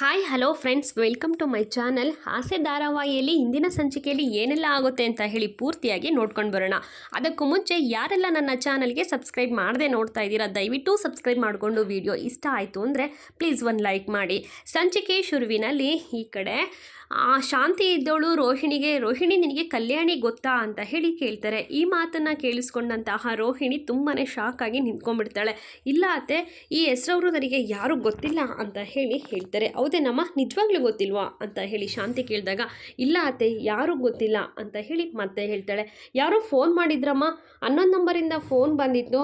Hi hello friends welcome to my channel Aase ಧಾರಾವಾಹಿಯಲ್ಲಿ ಇಂದಿನ ಸಂಚಿಕೆಯಲ್ಲಿ ಏನೆಲ್ಲ ಆಗುತ್ತೆ ಅಂತ ಹೇಳಿ ಪೂರ್ತಿಯಾಗಿ ನೋಡ್ಕೊಂಡು ಬರೋಣ. ಅದಕ್ಕೂ ಮುಂಚೆ ಯಾರೆಲ್ಲ ನನ್ನ ಚಾನಲ್ಗೆ ಸಬ್ಸ್ಕ್ರೈಬ್ ಮಾಡದೆ ನೋಡ್ತಾ ಇದ್ದೀರಾ, ದಯವಿಟ್ಟು ಸಬ್ಸ್ಕ್ರೈಬ್ ಮಾಡಿಕೊಂಡು ವಿಡಿಯೋ ಇಷ್ಟ ಆಯಿತು ಅಂದರೆ ಪ್ಲೀಸ್ ಒಂದು ಲೈಕ್ ಮಾಡಿ. ಸಂಚಿಕೆ ಶುರುವಿನಲ್ಲಿ ಈ ಕಡೆ ಶಾಂತಿ ಇದ್ದವಳು ರೋಹಿಣಿಗೆ, ರೋಹಿಣಿ, ನಿನಗೆ ಕಲ್ಯಾಣಿ ಗೊತ್ತಾ? ಅಂತ ಹೇಳಿ ಕೇಳ್ತಾರೆ. ಈ ಮಾತನ್ನು ಕೇಳಿಸ್ಕೊಂಡಂತಹ ರೋಹಿಣಿ ತುಂಬಾ ಶಾಕ್ ಆಗಿ ನಿಂತ್ಕೊಂಡ್ಬಿಡ್ತಾಳೆ. ಇಲ್ಲ ಅತ್ತೆ, ಈ ಹೆಸರವರು ನನಗೆ ಯಾರೂ ಗೊತ್ತಿಲ್ಲ ಅಂತ ಹೇಳಿ ಹೇಳ್ತಾರೆ. ಹೌದೇನಮ್ಮ ನಿಜವಾಗ್ಲೂ ಗೊತ್ತಿಲ್ವಾ? ಅಂತ ಹೇಳಿ ಶಾಂತಿ ಕೇಳಿದಾಗ, ಇಲ್ಲ ಅತ್ತೆ, ಯಾರೂ ಗೊತ್ತಿಲ್ಲ ಅಂತ ಹೇಳಿ ಮತ್ತೆ ಹೇಳ್ತಾಳೆ, ಯಾರೋ ಫೋನ್ ಮಾಡಿದ್ರಮ್ಮ, ಹನ್ನೊಂದು ನಂಬರಿಂದ ಫೋನ್ ಬಂದಿತ್ತು,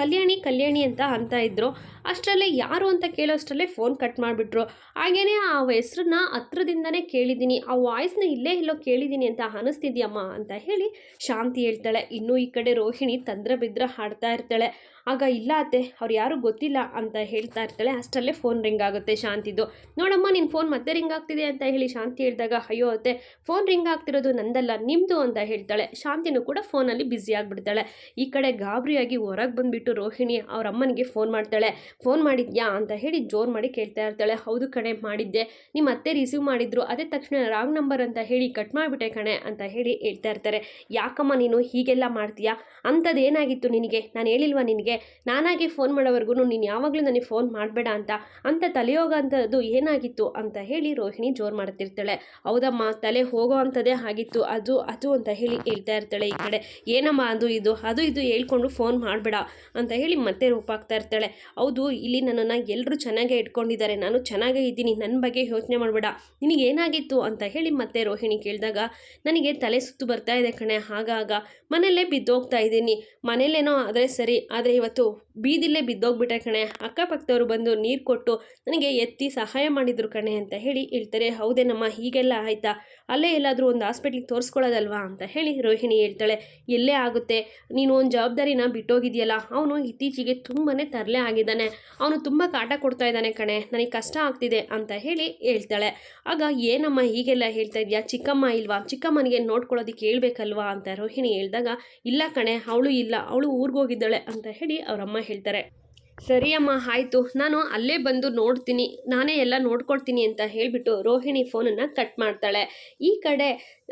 ಕಲ್ಯಾಣಿ ಕಲ್ಯಾಣಿ ಅಂತ ಅಂತ ಇದ್ದರು ಅಷ್ಟರಲ್ಲೇ ಯಾರು ಅಂತ ಕೇಳೋಷ್ಟರಲ್ಲೇ ಫೋನ್ ಕಟ್ ಮಾಡಿಬಿಟ್ರು. ಹಾಗೇನೆ ಆ ಹೆಸ್ರನ್ನ ಹತ್ರದಿಂದನೇ ಕೇಳಿದ್ದೀನಿ, ಆ ವಾಯ್ಸ್ನ ಇಲ್ಲೇ ಇಲ್ಲೋ ಕೇಳಿದ್ದೀನಿ ಅಂತ ಅನಿಸ್ತಿದ್ಯಮ್ಮ ಅಂತ ಹೇಳಿ ಶಾಂತಿ ಹೇಳ್ತಾಳೆ. ಇನ್ನೂ ಈ ಕಡೆ ರೋಹಿಣಿ ತಂದ್ರ ಬಿದ್ರ ಹಾಡ್ತಾ ಇರ್ತಾಳೆ. ಆಗ ಇಲ್ಲ ಅತ್ತೆ, ಅವ್ರು ಯಾರು ಗೊತ್ತಿಲ್ಲ ಅಂತ ಹೇಳ್ತಾ ಇರ್ತಾಳೆ. ಅಷ್ಟರಲ್ಲೇ ಫೋನ್ ರಿಂಗ್ ಆಗುತ್ತೆ ಶಾಂತಿದು. ನೋಡಮ್ಮ ನಿನ್ನ ಫೋನ್ ಮತ್ತೆ ರಿಂಗ್ ಆಗ್ತಿದೆ ಅಂತ ಹೇಳಿ ಶಾಂತಿ ಹೇಳಿದಾಗ, ಅಯ್ಯೋ ಅತ್ತೆ ಫೋನ್ ರಿಂಗ್ ಆಗ್ತಿರೋದು ನಂದಲ್ಲ ನಿಮ್ಮದು ಅಂತ ಹೇಳ್ತಾಳೆ. ಶಾಂತಿನೂ ಕೂಡ ಫೋನಲ್ಲಿ ಬ್ಯುಸಿ ಆಗಿಬಿಡ್ತಾಳೆ. ಈ ಕಡೆ ಗಾಬರಿಯಾಗಿ ಹೊರಗೆ ಬಂದುಬಿಟ್ಟು ರೋಹಿಣಿ ಅವ್ರ ಅಮ್ಮನಿಗೆ ಫೋನ್ ಮಾಡ್ತಾಳೆ. ಫೋನ್ ಮಾಡಿದ್ಯಾ? ಅಂತ ಹೇಳಿ ಜೋರು ಮಾಡಿ ಕೇಳ್ತಾ ಇರ್ತಾಳೆ. ಹೌದು ಕಣೆ, ಮಾಡಿದ್ದೆ. ನಿಮ್ಮ ಅತ್ತೆ ರಿಸೀವ್ ಮಾಡಿದ್ರು. ಅದೇ ತಕ್ಷಣ ರಾಂಗ್ ನಂಬರ್ ಅಂತ ಹೇಳಿ ಕಟ್ ಮಾಡಿಬಿಟ್ಟೆ ಕಣೆ ಅಂತ ಹೇಳಿ ಹೇಳ್ತಾ ಇರ್ತಾರೆ. ಯಾಕಮ್ಮ ನೀನು ಹೀಗೆಲ್ಲ ಮಾಡ್ತೀಯಾ? ಅಂಥದ್ದು ಏನಾಗಿತ್ತು ನಿನಗೆ? ನಾನು ಹೇಳಿಲ್ವಾ ನಿನಗೆ? ನಾನಾಗಿ ಫೋನ್ ಮಾಡೋವರೆಗೂ ನೀನು ಯಾವಾಗಲೂ ನನಗೆ ಫೋನ್ ಮಾಡಬೇಡ ಅಂತ ಅಂತ ತಲೆಯೋಗ ಅಂಥದ್ದು ಏನಾಗಿತ್ತು ಅಂತ ಹೇಳಿ ರೋಹಿಣಿ ಜೋರು ಮಾಡ್ತಿರ್ತಾಳೆ. ಹೌದಮ್ಮ, ತಲೆ ಹೋಗೋ ಅಂಥದ್ದೇ ಆಗಿತ್ತು. ಅದು ಅದು ಅಂತ ಹೇಳಿ ಹೇಳ್ತಾ ಇರ್ತಾಳೆ ಈ ಕಡೆ. ಏನಮ್ಮ ಅದು ಇದು? ಅದು ಇದು ಹೇಳ್ಕೊಂಡು ಫೋನ್ ಮಾಡಬೇಡ ಅಂತ ಹೇಳಿ ಮತ್ತೆ ರೂಪಾಗ್ತಾ ಇರ್ತಾಳೆ. ಹೌದು, ಇಲ್ಲಿ ನನ್ನನ್ನು ಎಲ್ಲರೂ ಚೆನ್ನಾಗೇ ಇಟ್ಕೊಂಡಿದ್ದಾರೆ. ನಾನು ಚೆನ್ನಾಗೇ ಇದ್ದೀನಿ. ನನ್ನ ಬಗ್ಗೆ ಯೋಚನೆ ಮಾಡಬೇಡ. ನಿನಗೆ ಏನಾಗಿತ್ತು ಅಂತ ಹೇಳಿ ಮತ್ತೆ ರೋಹಿಣಿ ಕೇಳಿದಾಗ, ನನಗೆ ತಲೆ ಸುತ್ತು ಬರ್ತಾ ಇದೆ ಕಣೆ. ಆಗಾಗ ಮನೆಯಲ್ಲೇ ಬಿದ್ದೋಗ್ತಾ ಇದ್ದೀನಿ. ಮನೇಲೇನೋ ಆದರೆ ಸರಿ, ಆದರೆ ಇವತ್ತು ಬೀದಿಲ್ಲೇ ಬಿದ್ದೋಗ್ಬಿಟ್ಟೆ ಕಣೆ. ಅಕ್ಕಪಕ್ಕದವರು ಬಂದು ನೀರು ಕೊಟ್ಟು ನನಗೆ ಎತ್ತಿ ಸಹಾಯ ಮಾಡಿದ್ರು ಕಣೆ ಅಂತ ಹೇಳಿ ಹೇಳ್ತಾರೆ. ಹೌದೇನಮ್ಮ ಹೀಗೆಲ್ಲ ಆಯಿತಾ? ಅಲ್ಲೇ ಎಲ್ಲಾದರೂ ಒಂದು ಹಾಸ್ಪಿಟ್ಲಿಗೆ ತೋರಿಸ್ಕೊಳ್ಳೋದಲ್ವಾ ಅಂತ ಹೇಳಿ ರೋಹಿಣಿ ಹೇಳ್ತಾಳೆ. ಎಲ್ಲೇ ಆಗುತ್ತೆ? ನೀನು ಒಂದು ಜವಾಬ್ದಾರಿನ ಬಿಟ್ಟೋಗಿದೆಯಲ್ಲ. ಅವನು ಇತ್ತೀಚೆಗೆ ತುಂಬಾ ತರಲೆ ಆಗಿದ್ದಾನೆ. ಅವನು ತುಂಬ ಕಾಟ ಕೊಡ್ತಾ ಇದ್ದಾನೆ ಕಣೆ. ನನಗೆ ಕಷ್ಟ ಆಗ್ತಿದೆ ಅಂತ ಹೇಳಿ ಹೇಳ್ತಾಳೆ. ಆಗ ಏನಮ್ಮ ಹೀಗೆಲ್ಲ ಹೇಳ್ತಾ ಇದೆಯಾ? ಚಿಕ್ಕಮ್ಮ ಇಲ್ವಾ? ಚಿಕ್ಕಮ್ಮನಿಗೆ ನೋಡ್ಕೊಳ್ಳೋದಕ್ಕೆ ಹೇಳ್ಬೇಕಲ್ವಾ ಅಂತ ರೋಹಿಣಿ ಹೇಳಿದಾಗ, ಇಲ್ಲ ಕಣೆ, ಅವಳು ಇಲ್ಲ, ಅವಳು ಊರಿಗೋಗಿದ್ದಾಳೆ ಅಂತ ಹೇಳಿ ಅವರಮ್ಮ ಹೇಳ್ತಾರೆ ಸರಿ ಅಮ್ಮ, ಆಯಿತು. ನಾನು ಅಲ್ಲೇ ಬಂದು ನೋಡ್ತೀನಿ. ನಾನೇ ಎಲ್ಲ ನೋಡ್ಕೊಡ್ತೀನಿ ಅಂತ ಹೇಳಿಬಿಟ್ಟು ರೋಹಿಣಿ ಫೋನನ್ನು ಕಟ್ ಮಾಡ್ತಾಳೆ. ಈ ಕಡೆ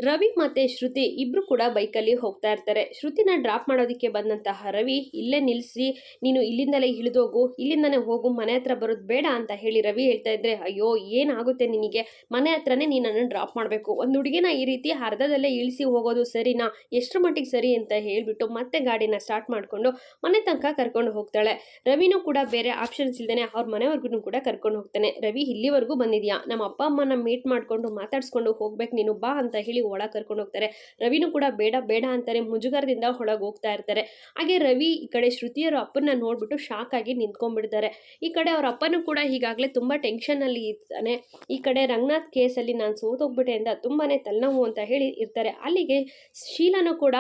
ರವಿ ಮತ್ತು ಶ್ರುತಿ ಇಬ್ಬರು ಕೂಡ ಬೈಕಲ್ಲಿ ಹೋಗ್ತಾ ಇರ್ತಾರೆ. ಶ್ರುತಿನ ಡ್ರಾಪ್ ಮಾಡೋದಕ್ಕೆ ಬಂದಂತಹ ರವಿ, ಇಲ್ಲೇ ನಿಲ್ಲಿಸಿ ನೀನು ಇಲ್ಲಿಂದಲೇ ಇಳಿದೋಗು. ಇಲ್ಲಿಂದಲೇ ಹೋಗು. ಮನೆ ಹತ್ರ ಬರೋದು ಬೇಡ ಅಂತ ಹೇಳಿ ರವಿ ಹೇಳ್ತಾ ಇದ್ರೆ, ಅಯ್ಯೋ, ಏನಾಗುತ್ತೆ ನಿನಗೆ? ಮನೆ ಹತ್ರನೇ ನೀನನ್ನು ಡ್ರಾಪ್ ಮಾಡಬೇಕು. ಒಂದು ಹುಡುಗಿನ ಈ ರೀತಿ ಅರ್ಧದಲ್ಲೇ ಇಳಿಸಿ ಹೋಗೋದು ಸರಿನಾ? ಎಷ್ಟರ ಮಟ್ಟಿಗೆ ಸರಿ? ಅಂತ ಹೇಳಿಬಿಟ್ಟು ಮತ್ತೆ ಗಾಡಿನ ಸ್ಟಾರ್ಟ್ ಮಾಡಿಕೊಂಡು ಮನೆ ತನಕ ಕರ್ಕೊಂಡು ಹೋಗ್ತಾಳೆ. ರವಿನೂ ಕೂಡ ಬೇರೆ ಆಪ್ಷನ್ಸ್ ಇಲ್ದೇನೆ ಅವ್ರ ಮನೆವರೆಗೂ ಕೂಡ ಕರ್ಕೊಂಡು ಹೋಗ್ತಾನೆ. ರವಿ ಇಲ್ಲಿವರೆಗೂ ಬಂದಿದ್ಯಾ? ನಮ್ಮ ಅಪ್ಪ ಅಮ್ಮನ ಮೀಟ್ ಮಾಡಿಕೊಂಡು ಮಾತಾಡಿಸ್ಕೊಂಡು ಹೋಗ್ಬೇಕು ನೀನು ಬಾ ಅಂತ ಹೇಳಿ ಒಳಗೆ ಕರ್ಕೊಂಡು ಹೋಗ್ತಾರೆ. ರವಿನೂ ಕೂಡ ಬೇಡ ಬೇಡ ಅಂತಾರೆ. ಮುಜುಗರದಿಂದ ಒಳಗೆ ಹೋಗ್ತಾ ಇರ್ತಾರೆ. ಹಾಗೆ ರವಿ ಈ ಕಡೆ ಶ್ರುತಿಯರು ಅಪ್ಪನ ನೋಡ್ಬಿಟ್ಟು ಶಾಕ್ ಆಗಿ ನಿಂತ್ಕೊಂಡ್ಬಿಡ್ತಾರೆ. ಈ ಕಡೆ ಅವ್ರ ಅಪ್ಪನೂ ಕೂಡ ಈಗಾಗಲೇ ತುಂಬ ಟೆನ್ಷನಲ್ಲಿ ಇರ್ತಾನೆ ಈ ಕಡೆ ರಂಗನಾಥ್ ಕೇಸಲ್ಲಿ ನಾನು ಸೋತೋಗ್ಬಿಟ್ಟೆ ಅಂತ ತುಂಬಾ ತಲೆನೋವು ಅಂತ ಹೇಳಿ ಇರ್ತಾರೆ. ಅಲ್ಲಿಗೆ ಶೀಲನೂ ಕೂಡ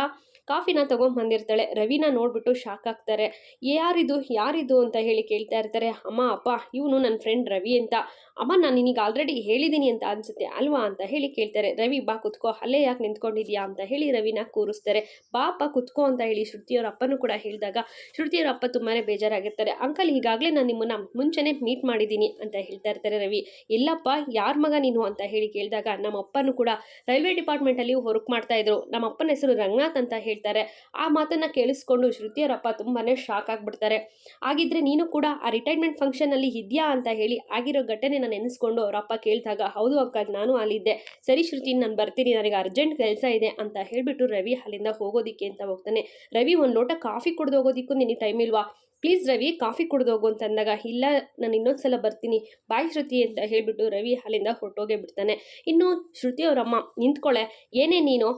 ಕಾಫಿನ ತೊಗೊಂಡು ಬಂದಿರ್ತಾಳೆ. ರವಿನ ನೋಡ್ಬಿಟ್ಟು ಶಾಕ್ ಆಗ್ತಾರೆ. ಯಾರಿದು? ಯಾರಿದು? ಅಂತ ಹೇಳಿ ಕೇಳ್ತಾ ಇರ್ತಾರೆ. ಅಮ್ಮ, ಅಪ್ಪ, ಇವನು ನನ್ನ ಫ್ರೆಂಡ್ ರವಿ ಅಂತ. ಅಮ್ಮ, ನಾನು ನಿನಗೆ ಆಲ್ರೆಡಿ ಹೇಳಿದ್ದೀನಿ ಅಂತ ಅನ್ಸುತ್ತೆ ಅಲ್ವಾ? ಅಂತ ಹೇಳಿ ಕೇಳ್ತಾರೆ. ರವಿ, ಬಾ ಕುತ್ಕೋ. ಅಲ್ಲೇ ಯಾಕೆ ನಿಂತ್ಕೊಂಡಿದ್ಯಾ? ಅಂತ ಹೇಳಿ ರವಿನ ಕೂರಿಸ್ತಾರೆ. ಬಾ, ಅಪ್ಪ, ಕುತ್ಕೋ ಅಂತ ಹೇಳಿ ಶ್ರುತಿಯವ್ರ ಅಪ್ಪನೂ ಕೂಡ ಹೇಳಿದಾಗ ಶ್ರುತಿಯವ್ರ ಅಪ್ಪ ತುಂಬಾ ಬೇಜಾರಾಗಿರ್ತಾರೆ. ಅಂಕಲ್, ಈಗಾಗಲೇ ನಾನು ನಿಮ್ಮನ್ನ ಮುಂಚೆನೇ ಮೀಟ್ ಮಾಡಿದ್ದೀನಿ ಅಂತ ಹೇಳ್ತಾ ಇರ್ತಾರೆ ರವಿ. ಎಲ್ಲಪ್ಪ, ಯಾರ ಮಗ ನೀನು? ಅಂತ ಹೇಳಿ ಕೇಳಿದಾಗ ನಮ್ಮ ಅಪ್ಪನೂ ಕೂಡ ರೈಲ್ವೆ ಡಿಪಾರ್ಟ್ಮೆಂಟಲ್ಲಿ ವರ್ಕ್ ಮಾಡ್ತಾ ಇದ್ರು. ನಮ್ಮ ಅಪ್ಪನ ಹೆಸರು ರಂಗನಾಥ್ ಅಂತ ಹೇಳ್ತಾರೆ. ಆ ಮಾತನ್ನು ಕೇಳಿಸ್ಕೊಂಡು ಶ್ರುತಿಯರಪ್ಪ ತುಂಬಾ ಶಾಕ್ ಆಗಿಬಿಡ್ತಾರೆ. ಆಗಿದ್ರೆ ನೀನು ಕೂಡ ಆ ರಿಟೈರ್ಮೆಂಟ್ ಫಂಕ್ಷನಲ್ಲಿ ಇದೆಯಾ ಅಂತ ಹೇಳಿ ಆಗಿರೋ ಘಟನೆನ ನೆನೆಸ್ಕೊಂಡು ಅವರಪ್ಪ ಕೇಳಿದಾಗ, ಹೌದು ಅಕ್ಕ ನಾನು ಅಲ್ಲಿದ್ದೆ. ಸರಿ ಶ್ರುತಿ, ನಾನು ಬರ್ತೀನಿ. ನನಗೆ ಅರ್ಜೆಂಟ್ ಕೆಲಸ ಇದೆ ಅಂತ ಹೇಳಿಬಿಟ್ಟು ರವಿ ಅಲ್ಲಿಂದ ಹೋಗೋದಿಕ್ಕೆ ಅಂತ ಹೋಗ್ತಾನೆ. ರವಿ ಒಂದು ಲೋಟ ಕಾಫಿ ಕುಡ್ದು ಹೋಗೋದಿಕ್ಕೂ ನಿನಗೆ ಟೈಮ್ ಇಲ್ವಾ? ಪ್ಲೀಸ್ ರವಿ, ಕಾಫಿ ಕುಡ್ದೋಗು ಅಂತ ಅಂದಾಗ, ಇಲ್ಲ, ನಾನು ಇನ್ನೊಂದು ಸಲ ಬರ್ತೀನಿ. ಬಾಯ್ ಶ್ರುತಿ ಅಂತ ಹೇಳಿಬಿಟ್ಟು ರವಿ ಅಲ್ಲಿಂದ ಹೊರಟೋಗೇ ಬಿಡ್ತಾನೆ. ಇನ್ನು ಶ್ರುತಿ ಅವರಮ್ಮ ನಿಂತ್ಕೊಳ್ಳೆ ಏನೇ ನೀನು,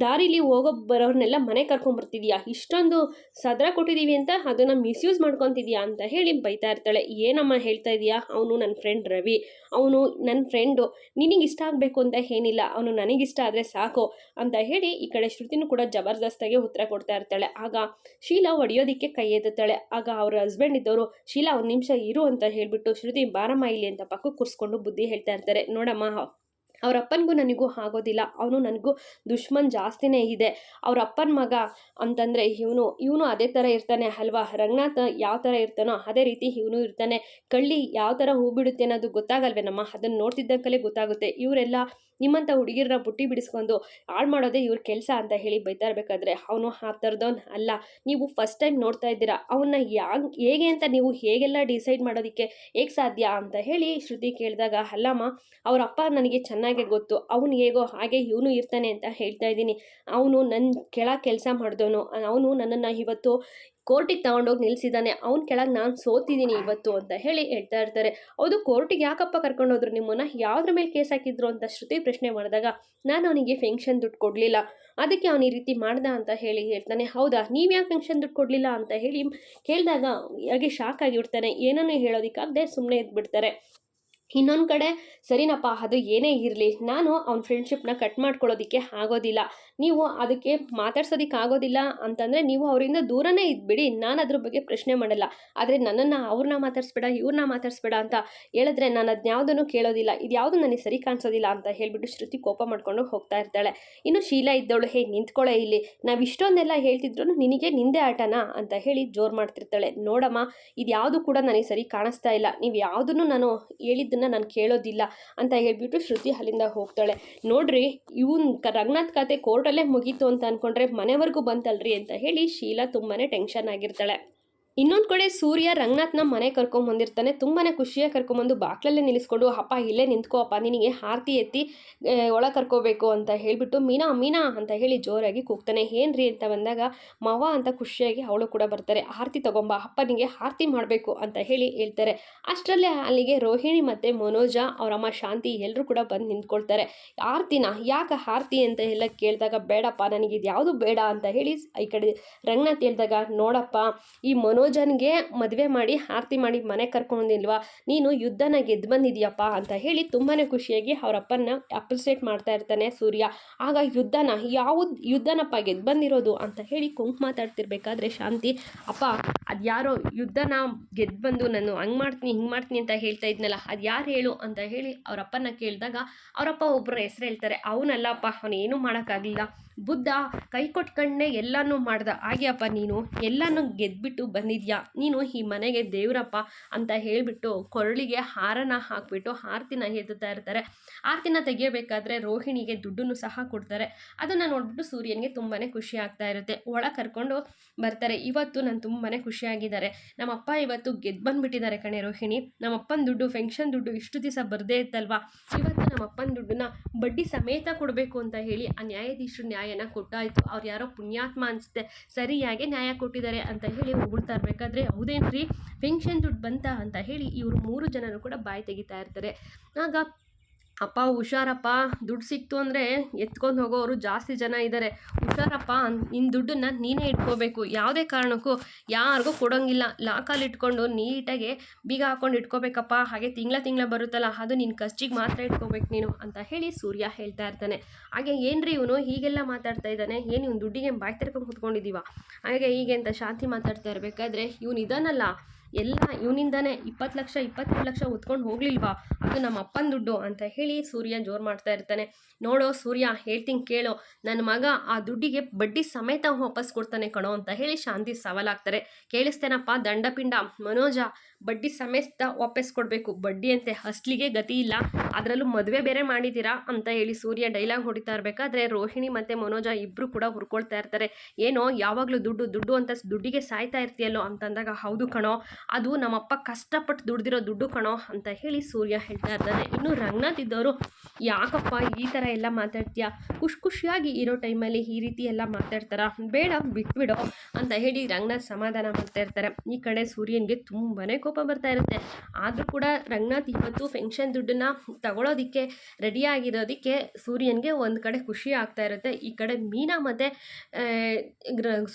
ದಾರಿಲಿ ಹೋಗೋ ಬರೋರ್ನೆಲ್ಲ ಮನೆ ಕರ್ಕೊಂಡ್ಬರ್ತಿದ್ಯಾ ಇಷ್ಟೊಂದು ಸದ್ರ ಕೊಟ್ಟಿದ್ದೀವಿ ಅಂತ ಅದನ್ನು ಮಿಸ್ಯೂಸ್ ಮಾಡ್ಕೊತಿದ್ಯಾ? ಅಂತ ಹೇಳಿ ಬೈತಾ ಇರ್ತಾಳೆ. ಏನಮ್ಮ ಹೇಳ್ತಾ ಇದೀಯಾ? ಅವನು ನನ್ನ ಫ್ರೆಂಡ್ ರವಿ. ಅವನು ನನ್ನ ಫ್ರೆಂಡು. ನಿನಗೆ ಇಷ್ಟ ಆಗಬೇಕು ಅಂತ ಏನಿಲ್ಲ. ಅವನು ನನಗಿಷ್ಟ ಆದರೆ ಸಾಕು ಅಂತ ಹೇಳಿ ಈ ಕಡೆ ಶ್ರುತಿನೂ ಕೂಡ ಜಬರ್ದಸ್ತಾಗಿ ಉತ್ತರ ಕೊಡ್ತಾ ಇರ್ತಾಳೆ. ಆಗ ಶೀಲಾ ಒಡೆಯೋದಕ್ಕೆ ಕೈ ಎತ್ತುತ್ತಾಳೆ. ಆಗ ಅವ್ರ ಹಸ್ಬೆಂಡ್ ಇದ್ದವರು, ಶೀಲಾ ಒಂದು ನಿಮಿಷ ಇರು ಅಂತ ಹೇಳಿಬಿಟ್ಟು, ಶ್ರುತಿ, ಬಾರಮ್ಮ ಇಲ್ಲಿ ಅಂತ ಪಕ್ಕಕ್ಕೆ ಕೂರಿಸ್ಕೊಂಡು ಬುದ್ಧಿ ಹೇಳ್ತಾ ಇರ್ತಾರೆ. ನೋಡಮ್ಮ ಅವ್ರ ಅಪ್ಪನಿಗೂ ನನಗೂ ಆಗೋದಿಲ್ಲ. ಅವನು ನನಗೂ ದುಶ್ಮನ್ ಜಾಸ್ತಿನೇ ಇದೆ. ಅವ್ರ ಅಪ್ಪನ ಮಗ ಅಂತಂದರೆ ಇವನು ಇವನು ಅದೇ ಥರ ಇರ್ತಾನೆ ಅಲ್ವಾ? ರಂಗನಾಥ್ ಯಾವ ಥರ ಇರ್ತಾನೋ ಅದೇ ರೀತಿ ಇವನು ಇರ್ತಾನೆ. ಕಳ್ಳಿ ಯಾವ ಥರ ಹೂ ಬಿಡುತ್ತೆ ಅನ್ನೋದು ಗೊತ್ತಾಗಲ್ವೇನಮ್ಮ ಅದನ್ನು ನೋಡ್ತಿದ್ದಂಕಲೇ ಗೊತ್ತಾಗುತ್ತೆ. ಇವರೆಲ್ಲ ನಿಮ್ಮಂಥ ಹುಡುಗಿರನ್ನ ಬುಟ್ಟಿ ಬಿಡಿಸ್ಕೊಂಡು ಹಾಳು ಮಾಡೋದೇ ಇವ್ರ ಕೆಲಸ ಅಂತ ಹೇಳಿ ಬೈತಾ ಅವನು ಆ ಥರದವನು ಅಲ್ಲ. ನೀವು ಫಸ್ಟ್ ಟೈಮ್ ನೋಡ್ತಾ ಇದ್ದೀರಾ. ಅವನ್ನ ಯಾ ಹೇಗೆ ಅಂತ ನೀವು ಹೇಗೆಲ್ಲ ಡಿಸೈಡ್ ಮಾಡೋದಕ್ಕೆ ಹೇಗೆ ಸಾಧ್ಯ ಅಂತ ಹೇಳಿ ಶ್ರುತಿ ಕೇಳಿದಾಗ, ಅಲ್ಲಮ್ಮ ಅವ್ರ ಅಪ್ಪ ನನಗೆ ಚೆನ್ನಾಗೇ ಗೊತ್ತು. ಅವನು ಹೇಗೋ ಹಾಗೆ ಇವನು ಇರ್ತಾನೆ ಅಂತ ಹೇಳ್ತಾ ಇದ್ದೀನಿ. ಅವನು ನನ್ನ ಕೆಳ ಕೆಲಸ ಮಾಡಿದವನು. ಅವನು ನನ್ನನ್ನು ಇವತ್ತು ಕೋರ್ಟಿಗೆ ತಗೊಂಡೋಗಿ ನಿಲ್ಲಿಸಿದ್ದಾನೆ ಅವ್ನ ಕೆಳಗೆ ನಾನು ಸೋತಿದ್ದೀನಿ ಇವತ್ತು ಅಂತ ಹೇಳಿ ಹೇಳ್ತಾ ಇರ್ತಾರೆ. ಹೌದು, ಕೋರ್ಟಿಗೆ ಯಾಕಪ್ಪ ಕರ್ಕೊಂಡು ಹೋದ್ರು ನಿಮ್ಮನ್ನ? ಯಾವುದ್ರ ಮೇಲೆ ಕೇಸ್ ಹಾಕಿದ್ರು ಅಂತ ಶ್ರುತಿ ಪ್ರಶ್ನೆ ಮಾಡಿದಾಗ ನಾನು ಅವನಿಗೆ ಫೆಂಕ್ಷನ್ ದುಡ್ಡು ಕೊಡಲಿಲ್ಲ. ಅದಕ್ಕೆ ಅವನು ಈ ರೀತಿ ಮಾಡ್ದ ಅಂತ ಹೇಳಿ ಹೇಳ್ತಾನೆ. ಹೌದಾ, ನೀವು ಯಾಕೆ ಫೆಂಕ್ಷನ್ ದುಡ್ಡು ಕೊಡಲಿಲ್ಲ ಅಂತ ಹೇಳಿ ಕೇಳಿದಾಗ ಹಾಗೆ ಶಾಕ್ ಆಗಿಬಿಡ್ತಾನೆ. ಏನನ್ನೂ ಹೇಳೋದಕ್ಕಾಗದೆ ಸುಮ್ಮನೆ ಇದ್ಬಿಡ್ತಾರೆ. ಇನ್ನೊಂದು ಕಡೆ, ಸರಿನಪ್ಪ, ಅದು ಏನೇ ಇರಲಿ, ನಾನು ಅವ್ನ ಫ್ರೆಂಡ್ಶಿಪ್ನ ಕಟ್ ಮಾಡ್ಕೊಳ್ಳೋದಕ್ಕೆ ಆಗೋದಿಲ್ಲ. ನೀವು ಅದಕ್ಕೆ ಮಾತಾಡ್ಸೋದಕ್ಕೆ ಆಗೋದಿಲ್ಲ ಅಂತಂದರೆ ನೀವು ಅವರಿಂದ ದೂರನೇ ಇದ್ಬಿಡಿ. ನಾನು ಅದ್ರ ಬಗ್ಗೆ ಪ್ರಶ್ನೆ ಮಾಡಲ್ಲ. ಆದರೆ ನನ್ನನ್ನು ಅವ್ರನ್ನ ಮಾತಾಡಿಸ್ಬೇಡ, ಇವ್ರನ್ನ ಮಾತಾಡಿಸ್ಬೇಡ ಅಂತ ಹೇಳಿದ್ರೆ ನಾನು ಅದ್ಯಾವುದನ್ನು ಕೇಳೋದಿಲ್ಲ. ಇದು ಯಾವುದು ನನಗೆ ಸರಿ ಕಾಣಿಸೋದಿಲ್ಲ ಅಂತ ಹೇಳಿಬಿಟ್ಟು ಶ್ರುತಿ ಕೋಪ ಮಾಡ್ಕೊಂಡು ಹೋಗ್ತಾ ಇರ್ತಾಳೆ. ಇನ್ನು ಶೀಲಾ ಇದ್ದವಳು, ಹೇ ನಿಂತ್ಕೊಳ್ಳೆ ಇಲ್ಲಿ. ನಾವು ಇಷ್ಟೊಂದೆಲ್ಲ ಹೇಳ್ತಿದ್ರು ನಿನಗೆ ನಿಂದೆ ಆಟನಾ? ಅಂತ ಹೇಳಿ ಜೋರು ಮಾಡ್ತಿರ್ತಾಳೆ. ನೋಡಮ್ಮ ಇದು ಯಾವುದು ಕೂಡ ನನಗೆ ಸರಿ ಕಾಣಿಸ್ತಾ ಇಲ್ಲ. ನೀವು ಯಾವುದನ್ನು ನಾನು ಹೇಳಿದ್ದನ್ನು ನಾನು ಕೇಳೋದಿಲ್ಲ ಅಂತ ಹೇಳ್ಬಿಟ್ಟು ಶ್ರುತಿ ಅಲ್ಲಿಂದ ಹೋಗ್ತಾಳೆ. ನೋಡ್ರಿ, ಇವನ್ ಕ, ರಂಗನಾಥ್ ಕತೆ ಕೋರ್ಟಲ್ಲೇ ಮುಗೀತು ಅಂತ ಅಂದ್ಕೊಂಡ್ರೆ ಮನೆವರೆಗೂ ಬಂತಲ್ರಿ ಅಂತ ಹೇಳಿ ಶೀಲಾ ತುಂಬಾ ಟೆನ್ಷನ್ ಆಗಿರ್ತಾಳೆ. ಇನ್ನೊಂದು ಕಡೆ ಸೂರ್ಯ ರಂಗನಾಥ್ನ ಮನೆ ಕರ್ಕೊಂಬಂದಿರ್ತಾನೆ ತುಂಬಾ ಖುಷಿಯಾಗಿ ಕರ್ಕೊಂಬಂದು ಬಾಕ್ಲಲ್ಲೇ ನಿಲ್ಲಿಸ್ಕೊಂಡು, ಅಪ್ಪ, ಇಲ್ಲೇ ನಿಂತ್ಕೋ ಅಪ್ಪ ನಿನಗೆ ಹಾರತಿ ಎತ್ತಿ ಒಳ ಕರ್ಕೋಬೇಕು ಅಂತ ಹೇಳಿಬಿಟ್ಟು ಮೀನಾ ಮೀನಾ ಅಂತ ಹೇಳಿ ಜೋರಾಗಿ ಕೂಗ್ತಾನೆ. ಏನ್ರಿ? ಅಂತ ಬಂದಾಗ, ಮವ ಅಂತ ಖುಷಿಯಾಗಿ ಅವಳು ಕೂಡ ಬರ್ತಾರೆ. ಆರತಿ ತಗೊಂಬ ಅಪ್ಪನಿಗೆ ಆರತಿ ಮಾಡಬೇಕು ಅಂತ ಹೇಳಿ ಹೇಳ್ತಾರೆ. ಅಷ್ಟರಲ್ಲೇ ಅಲ್ಲಿಗೆ ರೋಹಿಣಿ ಮತ್ತು ಮನೋಜ, ಅವರಮ್ಮ ಶಾಂತಿ ಎಲ್ಲರೂ ಕೂಡ ಬಂದು ನಿಂತ್ಕೊಳ್ತಾರೆ. ಆರತಿನ? ಯಾಕೆ ಆರತಿ? ಅಂತ ಎಲ್ಲ ಕೇಳಿದಾಗ, ಬೇಡಪ್ಪ ನನಗೆ ಇದು ಯಾವುದು ಬೇಡ ಅಂತ ಹೇಳಿ, ಈ ಕಡೆ ರಂಗನಾಥ್ ಹೇಳಿದಾಗ, ನೋಡಪ್ಪ, ಈ ಮನೋಜನ್ಗೆ ಮದುವೆ ಮಾಡಿ ಆರತಿ ಮಾಡಿ ಮನೆ ಕರ್ಕೊಂಡಿಲ್ವಾ ನೀನು ಯುದ್ಧನ ಗೆದ್ದು ಬಂದಿದ್ಯಪ್ಪ ಅಂತ ಹೇಳಿ ತುಂಬಾ ಖುಷಿಯಾಗಿ ಅವರಪ್ಪನ ಅಪ್ರಿಸಿಯೇಟ್ ಮಾಡ್ತಾ ಇರ್ತಾನೆ ಸೂರ್ಯ. ಆಗ ಯುದ್ಧನ, ಯಾವುದು ಯುದ್ಧನಪ್ಪ ಗೆದ್ದು ಬಂದಿರೋದು ಅಂತ ಹೇಳಿ ಕುಂಕ್ ಮಾತಾಡ್ತಿರ್ಬೇಕಾದ್ರೆ ಶಾಂತಿ, ಅಪ್ಪ, ಅದು ಯಾರೋ ಯುದ್ಧನ ಗೆದ್ದು ಬಂದು ನಾನು ಹಂಗೆ ಮಾಡ್ತೀನಿ, ಹಿಂಗೆ ಮಾಡ್ತೀನಿ ಅಂತ ಹೇಳ್ತಾ ಇದ್ನಲ್ಲ, ಅದು ಯಾರು ಹೇಳು? ಅಂತ ಹೇಳಿ ಅವರಪ್ಪನ ಕೇಳಿದಾಗ ಅವರಪ್ಪ ಒಬ್ಬರ ಹೆಸರು ಹೇಳ್ತಾರೆ, ಅವನಲ್ಲಪ್ಪ, ಅವನು ಏನೂ ಮಾಡೋಕ್ಕಾಗಲಿಲ್ಲ. ಬುದ್ಧ ಕೈ ಕೊಟ್ಕೊಂಡೇ ಎಲ್ಲನೂ ಮಾಡ್ದ. ಹಾಗೆಯಪ್ಪ ನೀನು ಎಲ್ಲನೂ ಗೆದ್ಬಿಟ್ಟು ಬಂದಿದ್ಯಾ? ನೀನು ಈ ಮನೆಗೆ ದೇವ್ರಪ್ಪ ಅಂತ ಹೇಳಿಬಿಟ್ಟು ಕೊರಳಿಗೆ ಹಾರನ ಹಾಕ್ಬಿಟ್ಟು ಆರತಿನ ಎದ್ದುತ್ತಾ ಇರ್ತಾರೆ. ಆರತಿನ ತೆಗಿಯಬೇಕಾದ್ರೆ ರೋಹಿಣಿಗೆ ದುಡ್ಡನ್ನು ಸಹ ಕೊಡ್ತಾರೆ. ಅದನ್ನು ನೋಡ್ಬಿಟ್ಟು ಸೂರ್ಯನಿಗೆ ತುಂಬಾ ಖುಷಿ ಆಗ್ತಾ ಇರುತ್ತೆ. ಒಳ ಕರ್ಕೊಂಡು ಬರ್ತಾರೆ. ಇವತ್ತು ನಾನು ತುಂಬಾ ಖುಷಿಯಾಗಿದ್ದಾರೆ ನಮ್ಮಪ್ಪ ಇವತ್ತು ಗೆದ್ದು ಬಂದುಬಿಟ್ಟಿದ್ದಾರೆ ಕಣೆ ರೋಹಿಣಿ. ನಮ್ಮಪ್ಪನ ದುಡ್ಡು ಫೆನ್ಷನ್ ದುಡ್ಡು ಇಷ್ಟು ದಿವಸ ಬರದೇ ಇತ್ತಲ್ವಾ? ಇವತ್ತು ನಮ್ಮಪ್ಪನ ದುಡ್ಡನ್ನ ಬಡ್ಡಿ ಸಮೇತ ಕೊಡಬೇಕು ಅಂತ ಹೇಳಿ ಆ ನ್ಯಾಯಾಧೀಶರು ನ್ಯಾಯನ ಕೊಟ್ಟಾಯಿತು. ಅವ್ರು ಯಾರೋ ಪುಣ್ಯಾತ್ಮ ಅನಿಸುತ್ತೆ, ಸರಿಯಾಗಿ ನ್ಯಾಯ ಕೊಟ್ಟಿದ್ದಾರೆ ಅಂತ ಹೇಳಿ ಹೊಗಳ್ತಾ ಇರಬೇಕಾದ್ರೆ ಹೌದೇನ್ರಿ? ಪೆನ್ಷನ್ ದುಡ್ಡು ಬಂತ ಅಂತ ಹೇಳಿ ಇವರು ಮೂರು ಜನರು ಕೂಡ ಬಾಯಿ ತೆಗಿತಾ ಇರ್ತಾರೆ. ಆಗ ಅಪ್ಪ, ಹುಷಾರಪ್ಪ. ದುಡ್ಡು ಸಿಕ್ತು ಅಂದರೆ ಎತ್ಕೊಂಡು ಹೋಗೋರು ಜಾಸ್ತಿ ಜನ ಇದ್ದಾರೆ ಹುಷಾರಪ್ಪ ನಿನ್ನ ದುಡ್ಡನ್ನು ನೀನೇ ಇಟ್ಕೋಬೇಕು. ಯಾವುದೇ ಕಾರಣಕ್ಕೂ ಯಾರಿಗೂ ಕೊಡೋಂಗಿಲ್ಲ. ಲಾಕಲ್ಲಿ ಇಟ್ಕೊಂಡು ನೀಟಾಗಿ ಬೀಗ ಹಾಕ್ಕೊಂಡು ಇಟ್ಕೋಬೇಕಪ್ಪ. ಹಾಗೆ ತಿಂಗಳ ತಿಂಗಳ ಬರುತ್ತಲ್ಲ, ಅದು ನಿನ್ನ ಖರ್ಚಿಗೆ ಮಾತ್ರ ಇಟ್ಕೋಬೇಕು ನೀನು ಅಂತ ಹೇಳಿ ಸೂರ್ಯ ಹೇಳ್ತಾ ಇರ್ತಾನೆ. ಹಾಗೆ ಏನ್ರಿ ಇವನು? ಹೀಗೆಲ್ಲ ಮಾತಾಡ್ತಾ ಇದ್ದಾನೆ. ಏನು ಇವನು ದುಡ್ಡಿಗೆ ಬಾಯ್ ತೆರ್ಕೊಂಡು ಹಾಗೆ ಹೀಗೆ ಅಂತ ಶಾಂತಿ ಮಾತಾಡ್ತಾ ಇರಬೇಕಾದ್ರೆ ಇವನು ಇದನ್ನಲ್ಲ. ಎಲ್ಲ ಇವನಿಂದಾನೇ ಇಪ್ಪತ್ತು ಲಕ್ಷ ಇಪ್ಪತ್ತೆರಡು ಲಕ್ಷ ಹೊತ್ಕೊಂಡು ಹೋಗ್ಲಿಲ್ವಾ? ಅದು ನಮ್ಮ ಅಪ್ಪನ ದುಡ್ಡು ಅಂತ ಹೇಳಿ ಸೂರ್ಯ ಜೋರು ಮಾಡ್ತಾ ಇರ್ತಾನೆ. ನೋಡೋ ಸೂರ್ಯ, ಹೇಳ್ತೀನಿ ಕೇಳೋ. ನನ್ನ ಮಗ ಆ ದುಡ್ಡಿಗೆ ಬಡ್ಡಿ ಸಮೇತ ವಾಪಸ್ ಕೊಡ್ತಾನೆ ಕಣೋ ಅಂತ ಹೇಳಿ ಶಾಂತಿ ಸವಾಲಾಗ್ತಾರೆ. ಕೇಳಿಸ್ತೇನಪ್ಪ ದಂಡಪಿಂಡ? ಮನೋಜ ಬಡ್ಡಿ ಸಮೇತ ವಾಪಸ್ ಕೊಡಬೇಕು. ಬಡ್ಡಿ ಅಂತೆ ಅಸ್ಲಿಗೆ ಗತಿ ಇಲ್ಲ. ಅದರಲ್ಲೂ ಮದುವೆ ಬೇರೆ ಮಾಡಿದ್ದೀರಾ ಅಂತ ಹೇಳಿ ಸೂರ್ಯ ಡೈಲಾಗ್ ಹೊಡಿತಾ ಇರಬೇಕಾದ್ರೆ ರೋಹಿಣಿ ಮತ್ತು ಮನೋಜ ಇಬ್ಬರು ಕೂಡ ಹುರ್ಕೊಳ್ತಾ ಇರ್ತಾರೆ. ಏನೋ ಯಾವಾಗಲೂ ದುಡ್ಡು ದುಡ್ಡು ಅಂತ ದುಡ್ಡಿಗೆ ಸಾಯ್ತಾ ಇರ್ತೀಯಲ್ಲೋ ಅಂತಂದಾಗ ಹೌದು ಕಣೋ, ಅದು ನಮ್ಮಪ್ಪ ಕಷ್ಟಪಟ್ಟು ದುಡ್ದಿರೋ ದುಡ್ಡು ಕಣೋ ಅಂತ ಹೇಳಿ ಸೂರ್ಯ ಹೇಳ್ತಾ ಇರ್ತಾರೆ ಇನ್ನು ರಂಗನಾಥ್ ಇದ್ದವರು, ಯಾಕಪ್ಪ ಈ ಥರ ಎಲ್ಲ ಮಾತಾಡ್ತೀಯಾ? ಖುಷ್ ಖುಷಿಯಾಗಿ ಇರೋ ಟೈಮಲ್ಲಿ ಈ ರೀತಿ ಎಲ್ಲ ಮಾತಾಡ್ತಾರ? ಬೇಡ, ಬಿಟ್ಬಿಡೋ ಅಂತ ಹೇಳಿ ರಂಗನಾಥ್ ಸಮಾಧಾನ ಮಾಡ್ತಾ ಇರ್ತಾರೆ. ಈ ಕಡೆ ಸೂರ್ಯನಿಗೆ ತುಂಬಾ ಕೋಪ ಬರ್ತಾ ಇರುತ್ತೆ. ಆದರೂ ಕೂಡ ರಂಗನಾಥ್ ಇವತ್ತು ಪೆನ್ಷನ್ ದುಡ್ಡನ್ನ ತಗೊಳ್ಳೋದಕ್ಕೆ ರೆಡಿ ಆಗಿರೋದಕ್ಕೆ ಸೂರ್ಯನಿಗೆ ಒಂದು ಕಡೆ ಖುಷಿ ಆಗ್ತಾ ಇರುತ್ತೆ. ಈ ಕಡೆ ಮೀನಾ ಮತ್ತು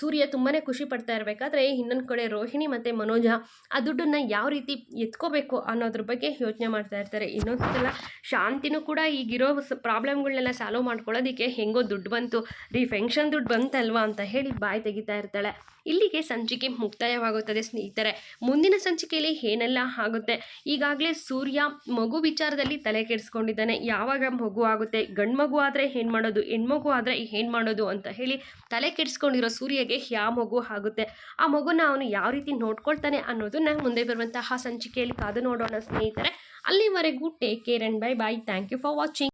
ಸೂರ್ಯ ತುಂಬಾ ಖುಷಿ ಪಡ್ತಾ ಇರಬೇಕಾದ್ರೆ ಇನ್ನೊಂದು ಕಡೆ ರೋಹಿಣಿ ಮತ್ತು ಮನೋಜ ಆ ದುಡ್ಡನ್ನು ಯಾವ ರೀತಿ ಎತ್ಕೋಬೇಕು ಅನ್ನೋದ್ರ ಬಗ್ಗೆ ಯೋಚನೆ ಮಾಡ್ತಾ ಇರ್ತಾರೆ. ಇನ್ನೊಂದು ಸಲ ಶಾಂತಿನೂ ಕೂಡ ಈಗಿರೋ ಪ್ರಾಬ್ಲಮ್ಗಳನ್ನೆಲ್ಲ ಸಾಲ್ವ್ ಮಾಡ್ಕೊಳ್ಳೋದಕ್ಕೆ ಹೆಂಗೋ ದುಡ್ಡು ಬಂತು. ರೀ ಫೆನ್ಷನ್ ದುಡ್ಡು ಬಂತಲ್ವಾ ಅಂತ ಹೇಳಿ ಬಾಯಿ ತೆಗಿತಾ ಇರ್ತಾಳೆ. ಇಲ್ಲಿಗೆ ಸಂಚಿಕೆ ಮುಕ್ತಾಯವಾಗುತ್ತದೆ ಸ್ನೇಹಿತರೆ. ಮುಂದಿನ ಸಂಚಿಕೆಯಲ್ಲಿ ಸಂಚಿಕೆಯಲ್ಲಿ ಏನೆಲ್ಲ ಆಗುತ್ತೆ? ಈಗಾಗಲೇ ಸೂರ್ಯ ಮಗು ವಿಚಾರದಲ್ಲಿ ತಲೆ ಕೆಡಿಸ್ಕೊಂಡಿದ್ದಾನೆ. ಯಾವಾಗ ಮಗು ಆಗುತ್ತೆ? ಗಂಡು ಮಗು ಆದರೆ ಏನು ಮಾಡೋದು? ಹೆಣ್ಮಗು ಆದರೆ ಏನು ಮಾಡೋದು ಅಂತ ಹೇಳಿ ತಲೆ ಕೆಡಿಸ್ಕೊಂಡಿರೋ ಸೂರ್ಯಗೆ ಯಾವ ಮಗು ಆಗುತ್ತೆ? ಆ ಮಗುನ ಅವನು ಯಾವ ರೀತಿ ನೋಡ್ಕೊಳ್ತಾನೆ ಅನ್ನೋದನ್ನ ಮುಂದೆ ಬರುವಂತಹ ಸಂಚಿಕೆಯಲ್ಲಿ ಕಾದು ನೋಡೋಣ ಸ್ನೇಹಿತರೆ. ಅಲ್ಲಿವರೆಗೂ take care and bye bye thank you for watching